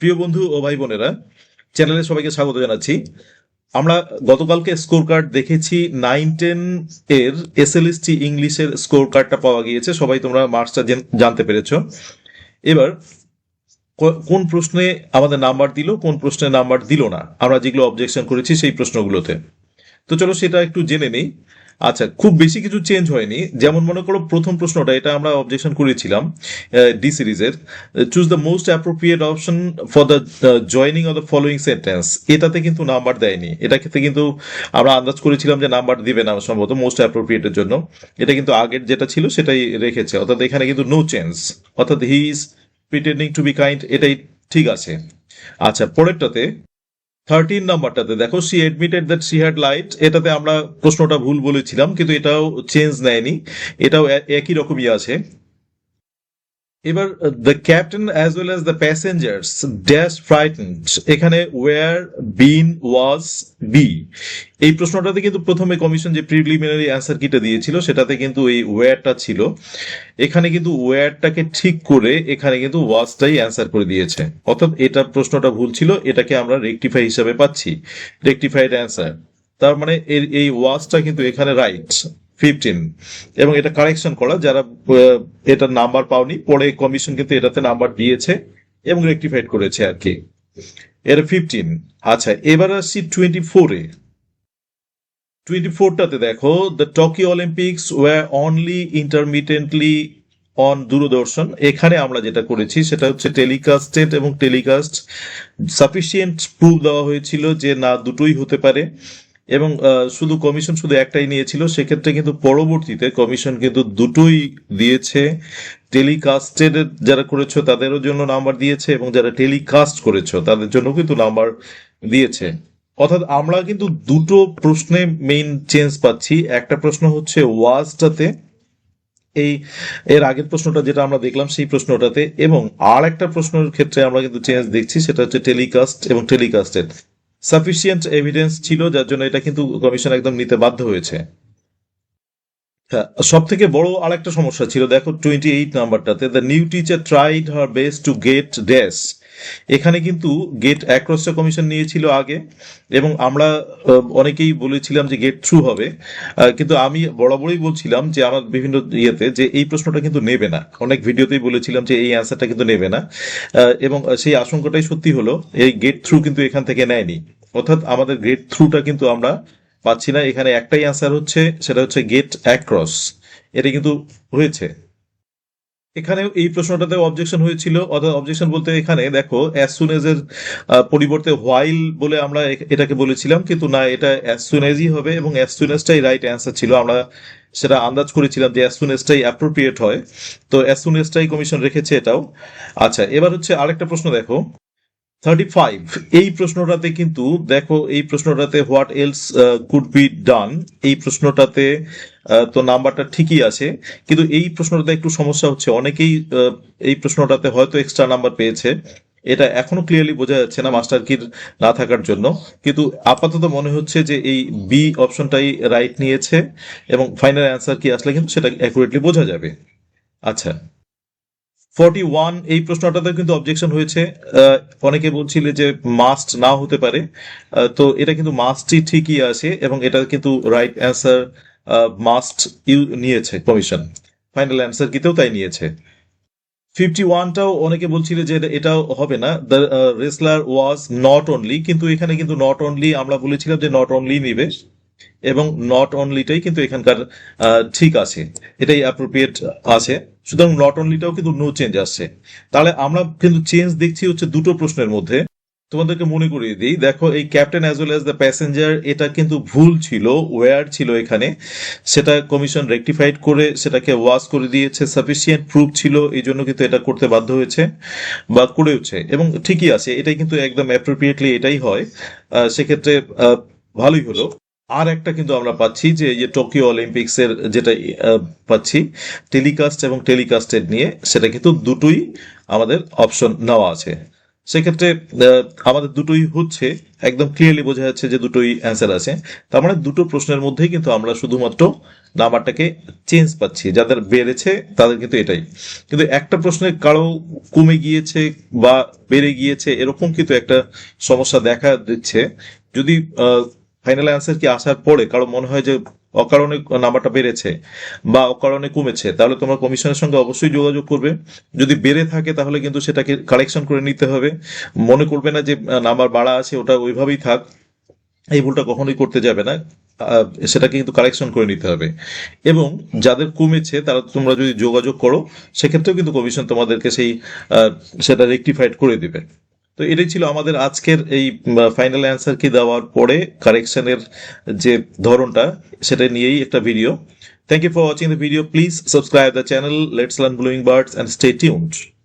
প্রিয় বন্ধু ও ভাই বোনেরা, চ্যানেলে সবাইকে স্বাগত জানাচ্ছি। আমরা গতকালকে স্কোর কার্ড দেখেছি নাইন টেন এর এস এল এস টি ইংলিশের স্কোর কার্ডটা পাওয়া গিয়েছে। সবাই তোমরা মার্কসটা জানতে পেরেছ। এবার কোন প্রশ্নে আমাদের নাম্বার দিল, কোন প্রশ্নে নাম্বার দিল না? আমরা যেগুলো অবজেকশন করেছি সেই প্রশ্নগুলোতে। তো চলো সেটা একটু জেনে নেই। আচ্ছা খুব বেশি কিছু চেঞ্জ হয়নি। যেমন মনে করো প্রথম প্রশ্নটা, এটা আমরা অবজেকশন করেছিলাম ডি সিরিজের choose the most appropriate option for the joining of the following sentence এটাতে কিন্তু নাম্বার দেয়নি। এটা ক্ষেত্রে কিন্তু আমরা আন্দাজ করেছিলাম যে নাম্বার দিবে না সম্ভবত মোস্ট অ্যাপ্রোপ্রিয়েটের জন্য। এটা কিন্তু আগের যেটা ছিল সেটাই রেখেছে। অর্থাৎ এখানে কিন্তু নো চেঞ্জ অর্থাৎ he is pretending to be kind এটাই ঠিক আছে। আচ্ছা পরেরটাতে থার্টিন নাম্বারটাতে দেখো she admitted that she had lied এটাতে আমরা প্রশ্নটা ভুল বলেছিলাম, কিন্তু এটাও চেঞ্জ নেয়নি। এটাও একই রকমই আছে। এবার the captain as well as the passengers dash frightened এখানে ওয়ার বিন ওয়াজ বি এই প্রশ্নটাতে কিন্তু প্রথমে কমিশন যে প্রিলিমিনারি অ্যান্সার কিটা দিয়েছিল, সেটাতে কিন্তু এই ওয়ারটা ছিল। এখানে কিন্তু ওয়ারটাকে ঠিক করে এখানে কিন্তু ওয়াজটাই অ্যান্সার করে দিয়েছে। অর্থাৎ এটা প্রশ্নটা ভুল ছিল, এটাকে আমরা রেকটিফাই হিসাবে পাচ্ছি। রেকটিফাইড অ্যান্সার তার মানে এই ওয়াজটা কিন্তু এখানে রাইট ফিফটিন। এবং এটা কারেকশন করা, যারা এটার নাম্বার পাওনি, পরে কমিশন কিন্তু এটাতে নাম্বার দিয়েছে এবং রেকটিফাইড করেছে আর কি। এর ফিফটিন আচ্ছা এবার আসছি টোয়েন্টি ফোরে টোয়েন্টি ফোরটাতে দেখো the Tokyo Olympics were only intermittently on Doordarshan. এখানে আমরা যেটা করেছি, সেটা হচ্ছে টেলিকাস্টেড এবং টেলিকাস্ট সাফিসিয়েন্ট প্রুফ দেওয়া হয়েছিল যে না দুটোই হতে পারে। এবং শুধু কমিশন শুধু একটাই নিয়েছিল, সেক্ষেত্রে কিন্তু পরবর্তীতে কমিশন কিন্তু দুটোই দিয়েছে। টেলিকাস্টেড যারা করেছ তাদেরও জন্য নাম্বার দিয়েছে এবং যারা টেলিকাস্ট করেছ তাদের জন্য কিন্তু নাম্বার দিয়েছে। অর্থাৎ আমরা কিন্তু দুটো প্রশ্নে মেইন চেঞ্জ পাচ্ছি। একটা প্রশ্ন হচ্ছে ওয়াজটাতে এই, এর আগের প্রশ্নটা যেটা আমরা দেখলাম সেই প্রশ্নটাতে এবং আর একটা প্রশ্নের ক্ষেত্রে আমরা কিন্তু চেঞ্জ দেখছি, সেটা হচ্ছে টেলিকাস্ট এবং টেলিকাস্টেড সাফিসিয়েন্ট এভিডেন্স ছিল, যার জন্য এটা কিন্তু কমিশন একদম নিতে বাধ্য হয়েছে। সব থেকে বড় আরেকটা সমস্যা ছিল, দেখো twenty eight নাম্বারটাতে the new teacher tried her best to get dash এখানে কিন্তু গেট অ্যাক্রসটা কমিশন নিয়েছিল আগে, এবং আমরা অনেকেই বলেছিলাম যে গেট থ্রু হবে। কিন্তু আমি বরাবরই বলছিলাম যে আমার বিভিন্ন ইয়েতে যে এই প্রশ্নটা কিন্তু নেবে না। অনেক ভিডিওতেই বলেছিলাম যে এই অ্যান্সারটা কিন্তু নেবে না। এবং সেই আশঙ্কাটাই সত্যি হলো, এই গেট থ্রু কিন্তু এখান থেকে নেয়নি। অর্থাৎ আমাদের গেট থ্রুটা কিন্তু আমরা পাচ্ছি না। এখানে একটাই অ্যান্সার হচ্ছে, সেটা হচ্ছে গেট অ্যাক্রস এটা কিন্তু হয়েছে। এখানেও এই প্রশ্নটাতে অবজেকশন হয়েছিল। অর্থাৎ অবজেকশন বলতে এখানে দেখো অ্যাজ সুন এজ এর পরিবর্তে হোয়াইল বলে আমরা এটাকে বলেছিলাম, কিন্তু না, এটা অ্যাজ সুন এজই হবে এবং অ্যাজ সুন এজটাই রাইট অ্যান্সার ছিল। আমরা সেটা আন্দাজ করেছিলাম যে অ্যাজ সুন এজটাই অ্যাপ্রোপ্রিয়েট হয়। তো অ্যাজ সুন এজটাই কমিশন রেখেছে এটাও। আচ্ছা এবার হচ্ছে আরেকটা প্রশ্ন দেখো। থার্টি ফাইভ এই প্রশ্নটাতে কিন্তু দেখো এই প্রশ্নটাতে what else could be done এই প্রশ্নটাতে আহ, তো নাম্বারটা ঠিকই আছে। কিন্তু এই প্রশ্নটাতে একটু সমস্যা হচ্ছে। অনেকেই আহ, এই প্রশ্নটাতে হয়তো এক্সট্রা নাম্বার পেয়েছে। এটা এখনও ক্লিয়ারলি বোঝা যাচ্ছে না মাস্টার কির না থাকার জন্য। কিন্তু আপাতত মনে হচ্ছে যে এই বি অপশনটাই রাইট নিয়েছে এবং ফাইনাল অ্যান্সার কি আসলে কিন্তু সেটা অ্যাকুরেটলি বোঝা যাবে। আচ্ছা। ফর্টি ওয়ান, এই প্রশ্নটাতে কিন্তু অবজেকশন হয়েছে। অনেকে বলছিলে যে মাস্ট না হতে পারে। তো এটা কিন্তু মাস্টই ঠিকই আছে এবং এটা কিন্তু রাইট অ্যান্সার মাস্ট ইউ নিয়েছে কমিশন ফাইনাল অ্যান্সার কিতেও তাই নিয়েছে। ফিফটি ওয়ানটাও অনেকে বলছিল যে এটা- এটাও হবে না। The wrestler was not only কিন্তু এখানে কিন্তু নট অনলি আমরা বলেছিলাম যে নট অনলি নিবে। এবং নট অনলিটাই কিন্তু এখানকার ঠিক আছে। এটাই অ্যাপ্রোপ্রিয়েট আছে। সুতরাং নট অনলিটাও কিন্তু নো চেঞ্জ আসছে। তাহলে আমরা কিন্তু চেঞ্জ দেখছি হচ্ছে দুটো প্রশ্নের মধ্যে। তোমাদেরকে মনে করিয়ে দিই, দেখো এই captain as well as the passenger এটা কিন্তু ভুল ছিল ওয়ার ছিল এখানে। সেটা কমিশন রেকটিফাইড করে সেটাকে ওয়াশ করে দিয়েছে সাফিসিয়েন্ট প্রুফ ছিল, এই জন্য কিন্তু এটা করতে বাধ্য হয়েছে বা করেওছে। এবং ঠিকই আছে, এটাই কিন্তু একদম অ্যাপ্রোপ্রিয়েটলি এটাই হয়। সেক্ষেত্রে ভালোই হলো। আর একটা কিন্তু আমরা পাচ্ছি যে, এই যে টোকিও অলিম্পিক্স এর যেটা পাচ্ছি টেলিকাস্ট এবং টেলিকাস্টেড নিয়ে, সেটা কিন্তু দুটোই আমাদের অপশন নেওয়া আছে। সেক্ষেত্রে আমাদের দুটোই হচ্ছে, একদম ক্লিয়ারলি বোঝা যাচ্ছে যে দুটোই অ্যান্সার আছে। তার মানে দুটো প্রশ্নের মধ্যেই কিন্তু আমরা শুধুমাত্র নাম্বারটাকে চেঞ্জ পাচ্ছি। যাদের বেড়েছে, তাদের কিন্তু এটাই। কিন্তু একটা প্রশ্নে কারও কমে গিয়েছে বা বেড়ে গিয়েছে, এরকম কিন্তু একটা সমস্যা দেখা দিচ্ছে। যদি ফাইনাল অ্যান্সার কি আসার পরে? কারও মনে হয় যে অকারণে নাম্বারটা বেড়েছে বা অকারণে কমেছে। তাহলে তোমরা কমিশনের সঙ্গে অবশ্যই যোগাযোগ করবে। যদি বেড়ে থাকে তাহলে কিন্তু সেটাকে কারেকশন করে নিতে হবে। মনে করবে না যে নাম্বার বাড়া আছে, ওটা ওইভাবেই থাক। এই ভুলটা কখনোই করতে যাবে না। সেটাকে কিন্তু কারেকশন করে নিতে হবে। এবং যাদের কমেছে, তারা তোমরা যদি যোগাযোগ করো, সেক্ষেত্রেও কিন্তু কমিশন তোমাদেরকে সেই সেটা রেকটিফাইড করে দিবে। তো এটাই ছিল আমাদের আজকের এই ফাইনাল অ্যান্সার কি দেওয়ার পরে কারেকশনের যে ধরনটা, সেটা নিয়েই একটা video thank you for watching the video please subscribe the channel let's learn blueing birds and stay tuned